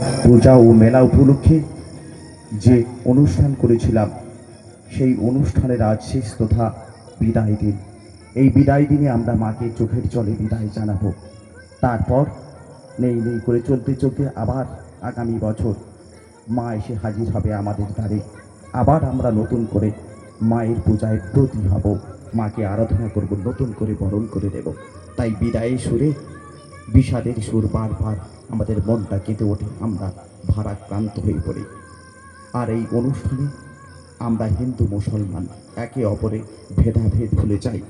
পূজা ও মেলা উপলক্ষে যে অনুষ্ঠান করেছিলাম, সেই অনুষ্ঠানের আজ শেষ তথা বিদায় দিন। এই বিদায় দিনে আমরা মাকে চোখের জলে বিদায় জানাব। তারপর নেই নেই করে চলতে চলতে আবার আগামী বছর মা এসে হাজির হবে আমাদের দ্বারে। আবার আমরা নতুন করে মায়ের পূজায় ব্রতী হব। মাকে আরাধনা করব, নতুন করে বরণ করে দেব। তাই বিদায়ের সুরে বিষাদের সুর বারবার আমাদের মনটা কেঁদে ওঠে, আমরা ভারাক্রান্ত হয়ে পড়ি। আর এই অনুষ্ঠানে আমরা হিন্দু, মুসলমান, একে অপরে ভেদাভেদ ভুলে যাই।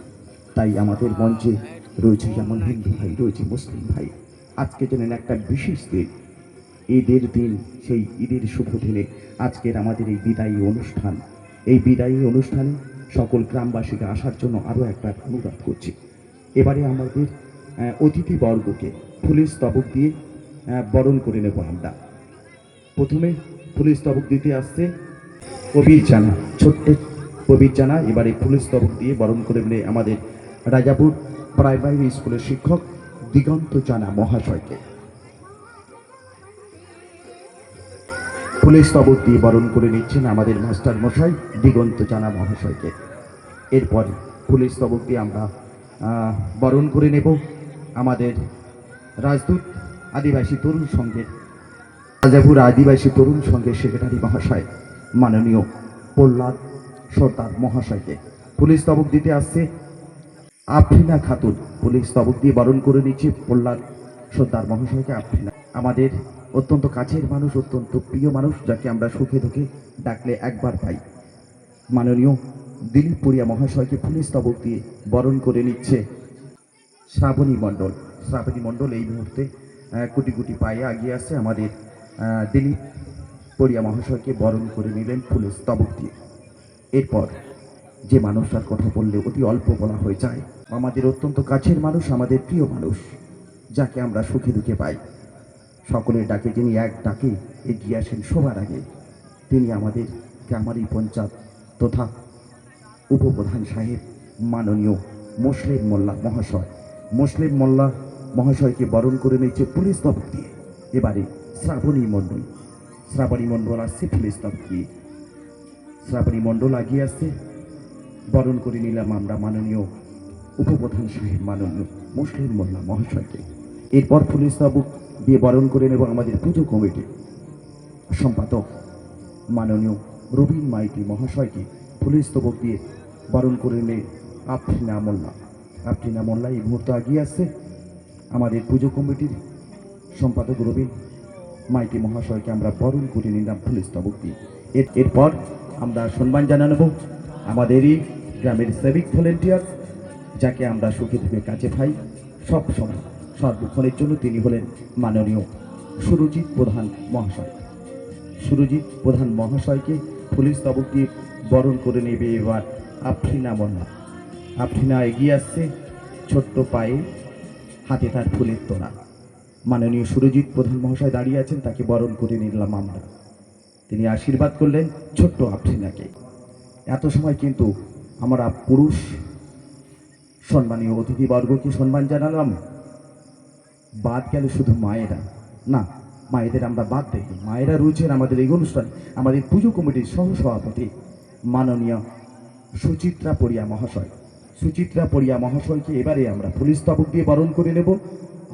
তাই আমাদের মঞ্চে রয়েছে যেমন হিন্দু ভাই, রয়েছে মুসলিম ভাই। আজকে জানেন একটা বিশেষ দিন। ঈদের দিন, সেই ঈদের শুভ দিনে আজকের আমাদের এই বিদায়ী অনুষ্ঠান। এই বিদায়ী অনুষ্ঠানে সকল গ্রামবাসীকে আসার জন্য আরও একটা অনুরোধ করছি। এবারে আমাদের অতিথিবর্গকে ফুলের স্তবক দিয়ে বরণ করে নেব আমরা। প্রথমে ফুলের স্তবক দিতে আসছে কবির জানা, ছোট্ট কবির জানা। এবারে ফুলের স্তবক দিয়ে বরণ করে নিলে আমাদের রাজাপুর প্রাইমারি স্কুলের শিক্ষক দিগন্ত জানা মহাশয়কে। ফুলের স্তবক দিয়ে বরণ করে নিচ্ছেন আমাদের মাস্টার মশাই দিগন্ত জানা মহাশয়কে। এরপর ফুলের স্তবক দিয়ে আমরা বরণ করে নেব। আমাদের রাজদূত আদিবাসী তরুণ সংঘের, রাজাপুর আদিবাসী তরুণ সংঘের সেক্রেটারি মহাশয় মাননীয় প্রহ্লাদ সর্দার মহাশয়কে। পুলিশ তবক দিতে আসছে। আফরিনা খাতুন, পুলিশ তবক দিয়ে বরণ করে নিচ্ছে প্রহ্লাদ সর্দার মহাশয়কে। আফরিনা, আমাদের অত্যন্ত কাছের মানুষ, অত্যন্ত প্রিয় মানুষ, যাকে আমরা সুখে দুঃখে ডাকলে একবার পাই। মাননীয় দিলীপ পুরিয়া মহাশয়কে পুলিশ তবক দিয়ে বরণ করে নিচ্ছে শ্রাবণী মণ্ডল। শ্রাবণী মণ্ডল এই মুহূর্তে কোটি কোটি পায়ে এগিয়ে আসছে আমাদের দিলীপ পরিয়া মহাশয়কে বরণ করে নিলেন ফুলের স্তবক দিয়ে। এরপর যে মানুষটার কথা বললে অতি অল্প বলা হয়ে যায়, আমাদের অত্যন্ত কাছের মানুষ, আমাদের প্রিয় মানুষ, যাকে আমরা সুখে দুঃখে পাই। সকলের ডাকে যিনি এক ডাকে এগিয়ে আসেন সবার আগে, তিনি আমাদের গ্রামারি পঞ্চায়েত তথা উপপ্রধান সাহেব, মাননীয় মুসলিম মোল্লা মহাশয়। মুসলিম মোল্লা মহাশয়কে বরণ করে নিচ্ছে পুলিশ স্তবক দিয়ে এবারে শ্রাবণী মণ্ডল। শ্রাবণী মণ্ডল আসছে পুলিশ স্তবক দিয়ে শ্রাবণী মণ্ডল আগিয়ে আসছে। বরণ করে নিলাম আমরা মাননীয় উপপ্রধান সাহেব, মাননীয় মুসলিম মোল্লা মহাশয়কে। এরপর পুলিশ স্তবক দিয়ে বরণ করে নেব আমাদের পুজো কমিটি। সম্পাদক মাননীয় রবীন মাইতি মহাশয়কে পুলিশ স্তবক দিয়ে বরণ করে নিলে আফরিনা মোল্লা। আফরিনা মোল্লা, এই মুহূর্তে এগিয়ে আসছে আমাদের পুজো কমিটির সম্পাদক রবীন। মাইতি মহাশয়কে আমরা বরণ করে নিলাম পুলিশ স্তবক দিয়ে এর এরপর আমরা সম্মান জানানো আমাদেরই গ্রামের সেভিক ভলেন্টিয়ার যাকে আমরা সুখে থেকে কাছে পাই। সব সময় সর্বক্ষণের জন্য তিনি হলেন মাননীয় সুরজিৎ প্রধান মহাশয়। সুরজিৎ প্রধান মহাশয়কে পুলিশ স্তবক দিয়ে বরণ করে নেবে এবার আফরিনা মোল্লা। আফরিনা এগিয়ে আসছে, ছোট্ট পায়ে হাতে তার ফুলের তোড়া। মাননীয় সুরজিৎ প্রধান মহাশয় দাঁড়িয়ে আছেন, তাকে বরণ করে নিলাম আমরা। তিনি আশীর্বাদ করলেন, ছোট্ট আফরিনাকে। এত সময় কিন্তু আমরা পুরুষ সম্মানীয় অতিথিবর্গকে সম্মান জানালাম। বাদ গেল শুধু মায়েরা। না, মায়েদের আমরা বাদ দেখি। মায়েরা রয়েছেন আমাদের এই অনুষ্ঠান, আমাদের পুজো কমিটির সহ সভাপতি মাননীয় সুচিত্রা পরিয়া মহাশয়। সুচিত্রা পরিয়া মহাশয়কে এবারে আমরা পুলিশ স্তবক দিয়ে বরণ করে নেব।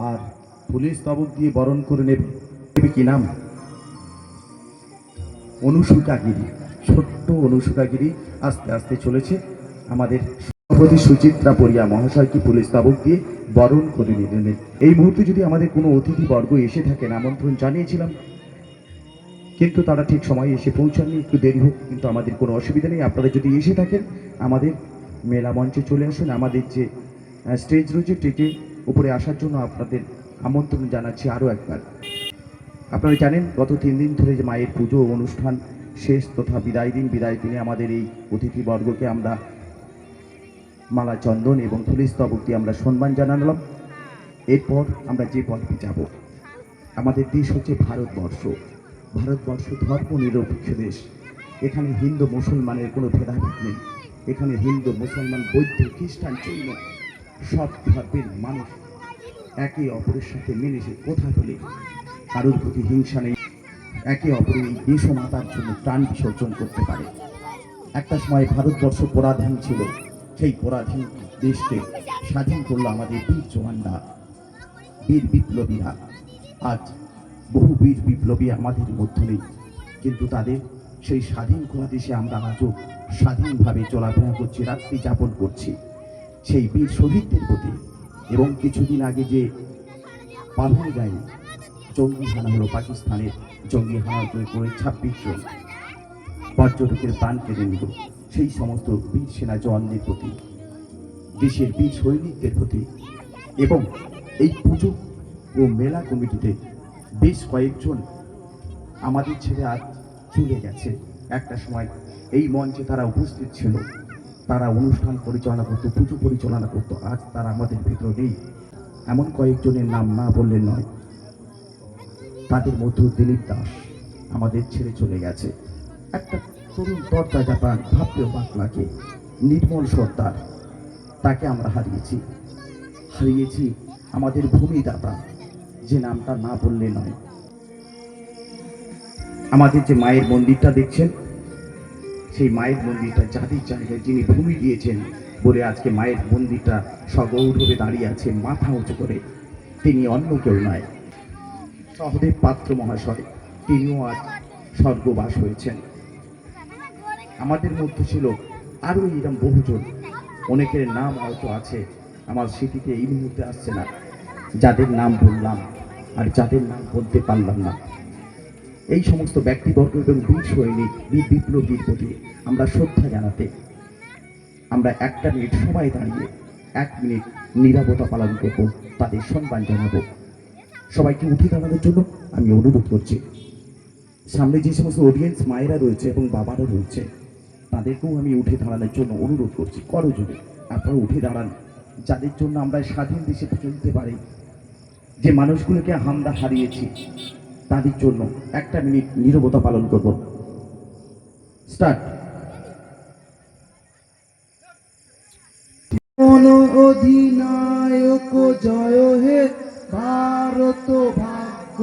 আর পুলিশ স্তবক দিয়ে বরণ করে নেবে কি নাম? অনুসুকাগিরি, ছোট্ট অনুসুকাগিরি আস্তে আস্তে চলেছে। আমাদের সভাপতি সুচিত্রা পরিয়া মহাশয়কে পুলিশ স্তবক দিয়ে বরণ করে নিলেন এই মুহূর্তে যদি আমাদের কোনো অতিথি বর্গ এসে থাকেন, আমন্ত্রণ জানিয়েছিলাম। কিন্তু তারা ঠিক সময়ে এসে পৌঁছাননি, একটু দেরি হোক, কিন্তু আমাদের কোনো অসুবিধা নেই। আপনারা যদি এসে থাকেন, আমাদের মেলা মঞ্চে চলে আসুন। আমাদের যে স্টেজ রয়েছে স্টেজে উপরে আসার জন্য আপনাদের আমন্ত্রণ জানাচ্ছি আরও একবার। আপনারা জানেন, গত তিন দিন ধরে যে মায়ের পুজো অনুষ্ঠান শেষ তথা বিদায় দিন, বিদায় দিনে আমাদের এই অতিথিবর্গকে আমরা মালা চন্দন এবং স্তবক দিয়ে আমরা সম্মান জানালাম। এরপর আমরা যে পথে যাব, আমাদের দেশ হচ্ছে ভারতবর্ষ। ভারতবর্ষ ধর্ম নিরপেক্ষ দেশ। এখানে হিন্দু, মুসলমানের কোনো ভেদাভেদ নেই। এখানে হিন্দু, মুসলমান, বৌদ্ধ, খ্রিস্টান, জৈন সব ধর্মের মানুষ একে অপরের সাথে মিলেছে কথা বলে। কারোর প্রতি হিংসা নেই। একে অপরের দেশ মাতার জন্য প্রাণ বিসর্জন করতে পারে। একটা সময় ভারতবর্ষ পরাধীন ছিল। সেই পরাধীন দেশকে স্বাধীন করল আমাদের বীর জওয়ানরা, বীর বিপ্লবীরা। আজ বহু বীর বিপ্লবী আমাদের মধ্যে নেই। কিন্তু তাদের সেই স্বাধীন করা দেশে আমরা আজও স্বাধীনভাবে চলাফেরা করছি, রাত্রি যাপন করছি। সেই বীর শহীদদের প্রতি এবং কিছুদিন আগে যে পাহাড় গায়ে জঙ্গি হানা হলো পাকিস্তানের, জঙ্গি হানা করে ছাব্বিশ জন পর্যটকের প্রাণ কেড়ে নিল। সেই সমস্ত বীর সেনা জওয়ানদের প্রতি, দেশের বীর সৈনিকদের প্রতি এবং এই পুজো ও মেলা কমিটিতে বেশ কয়েকজন আমাদের ছেড়ে আজ চলে গেছে। একটা সময় এই মঞ্চে তারা উপস্থিত ছিল। তারা অনুষ্ঠান পরিচালনা করতো, পুজো পরিচালনা করতো। আজ তারা আমাদের ভিতরে নেই। এমন কয়েকজনের নাম না বললে নয়। তাদের মধ্যে দিলীপ দাস আমাদের ছেড়ে চলে গেছে। একটা তরুণ তর্তা জাপান ভাবতেও বাক লাগে। নির্মল সর্দার, তাকে আমরা হারিয়েছি। হারিয়েছি আমাদের ভূমিদাতা, যে নামটা না বললে নয়। আমাদের যে মায়ের মন্দিরটা দেখছেন সেই মায়ের মন্দিরটা জাতির জায়গায় যিনি ভূমি দিয়েছেন বলে আজকে মায়ের মন্দিরটা সগৌরবে দাঁড়িয়ে আছে, মাথা উঁচু করে। তিনি অন্য কেউ নয়, সহদেব পাত্র মহাশয়। তিনিও আজ স্বর্গবাস হয়েছেন। আমাদের মধ্যে ছিল আরও এরকম বহুজন। অনেকের নাম হয়তো আছে, আমার স্মৃতিতে এই মুহূর্তে আসছে না। যাদের নাম বললাম আর যাদের নাম বলতে পারলাম না। এই সমস্ত ব্যক্তিবর্গ এবং বীর সৈনিক, বীর বিপ্লবীর প্রতি আমরা শ্রদ্ধা জানাতে, আমরা একটা মিনিট সময় দাঁড়িয়ে এক মিনিট নিরাপত্তা পালন করব, তাদের সম্মান জানাব। সবাইকে উঠে দাঁড়ানোর জন্য আমি অনুরোধ করছি। সামনে যে সমস্ত অডিয়েন্স মায়েরা রয়েছে এবং বাবারা রয়েছে, তাদেরকেও আমি উঠে দাঁড়ানোর জন্য অনুরোধ করছি। করজোরে আপনারা উঠে দাঁড়ান। যাদের জন্য আমরা স্বাধীন দেশে চলতে পারি, যে মানুষগুলোকে আমরা হারিয়েছি তাদের জন্য একটা মিনিট নিরবতা পালন করব। স্টার্ট। অধিনায়ক জয় হে ভারত ভাগ্য